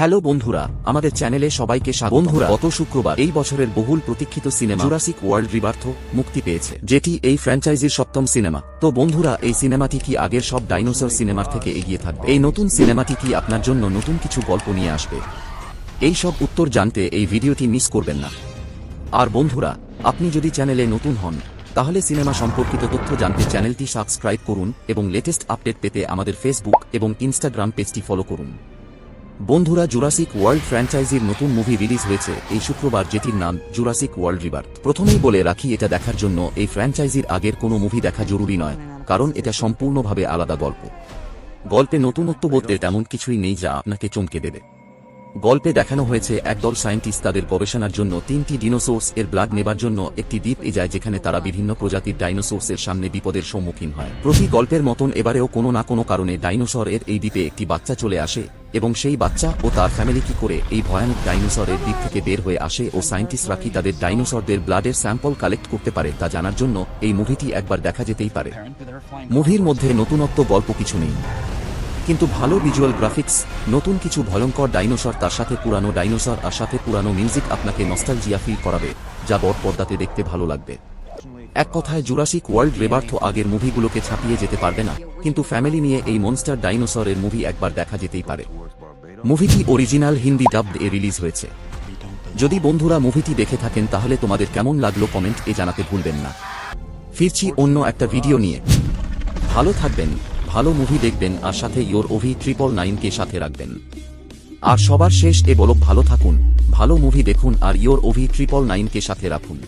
Hello বন্ধুরা আমাদের চ্যানেলে সবাইকে স্বাগত। বন্ধুরা গত শুক্রবার এই বছরের বহুল প্রতীক্ষিত সিনেমা জুরাসিক ওয়ার্ল্ড রিবার্থ মুক্তি পেয়েছে যেটি এই ফ্র্যাঞ্চাইজির সপ্তম সিনেমা। তো বন্ধুরা এই সিনেমাটি কি আগের সব ডাইনোসর সিনেমার থেকে এগিয়ে থাকবে? এই নতুন সিনেমাটি কি আপনার জন্য নতুন কিছু গল্প নিয়ে আসবে? এই সব উত্তর জানতে এই ভিডিওটি মিস করবেন না। আর বন্ধুরা আপনি যদি চ্যানেলে নতুন হন তাহলে সিনেমা সম্পর্কিত তথ্য জানতে চ্যানেলটি সাবস্ক্রাইব করুন এবং লেটেস্ট আপডেট পেতে আমাদের ফেসবুক এবং ইনস্টাগ্রাম পেজটি ফলো করুন। বন্ধুরা জুরাসিক ওয়ার্ল্ড ফ্র্যাঞ্চাইজির নতুন মুভি রিলিজ হয়েছে। এই শুক্রবার যেটির নাম জুরাসিক ওয়ার্ল্ড রিভার প্রথমেই বলে রাখি, এটা দেখার জন্য এই ফ্র্যাঞ্চাইজির আগের কোনো মুভি দেখা জরুরি নয়, কারণ এটা সম্পূর্ণভাবে আলাদা গল্প। গল্পে নতুনত্ব বলতে তেমন কিছুই নেই যা আপনাকে চমকে দেবে। গল্পে দেখানো হয়েছে একদল সায়েন্টিস্ট তাদের গবেষণার জন্য তিনটি ডিনোসোর্স এর ব্লাড নেবার জন্য একটি দ্বীপ এ যায় যেখানে তারা বিভিন্ন প্রজাতির ডাইনোসোর্সের সামনে বিপদের সম্মুখীন হয়। প্রতি গল্পের মতন এবারেও কোনো না কোনো কারণে ডাইনোসর এর এই দ্বীপে একটি বাচ্চা চলে আসে এবং সেই বাচ্চা ও তার ফ্যামিলি কি করে এই ভয়ানক ডাইনোসরের দ্বীপ থেকে বের হয়ে আসে ও সায়েন্টিস্টরা কি তাদের ডাইনোসরদের ব্লাডের স্যাম্পল কালেক্ট করতে পারে তা জানার জন্য এই মুভিটি একবার দেখা যেতেই পারে। মুভির মধ্যে নতুনত্ব গল্প কিছু নেই। কিন্তু ভালো ভিজুয়াল গ্রাফিক্স নতুন কিছু ভয়ঙ্কর ডাইনোসর তার সাথে পুরানো ডাইনোসর আর সাথে পুরানো মিউজিক আপনাকে নস্টালজিয়া ফিল করাবে, যা বড় পর্দাতে দেখতে ভালো লাগবে। এক কথায় জুরাসিক ওয়ার্ল্ড রেবার্থ আগের মুভিগুলোকে ছাপিয়ে যেতে পারবে না, কিন্তু ফ্যামিলি নিয়ে এই মনস্টার ডাইনোসরের মুভি একবার দেখা যেতেই পারে। মুভিটি অরিজিনাল হিন্দি ডাবড এ রিলিজ হয়েছে। যদি বন্ধুরা মুভিটি দেখে থাকেন, তাহলে তোমাদের কেমন লাগল কমেন্ট এ জানাতে ভুলবেন না। ফিরছি অন্য একটা ভিডিও নিয়ে। ভালো থাকবেন। ভালো মুভি দেখবেন আর সাথে ইয়োর ওভি ট্রিপল নাইনকে সাথে রাখবেন। আর সবার শেষ এ বলক ভালো থাকুন, ভালো মুভি দেখুন আর ইয়োর ওভি ট্রিপল নাইনকে সাথে রাখুন।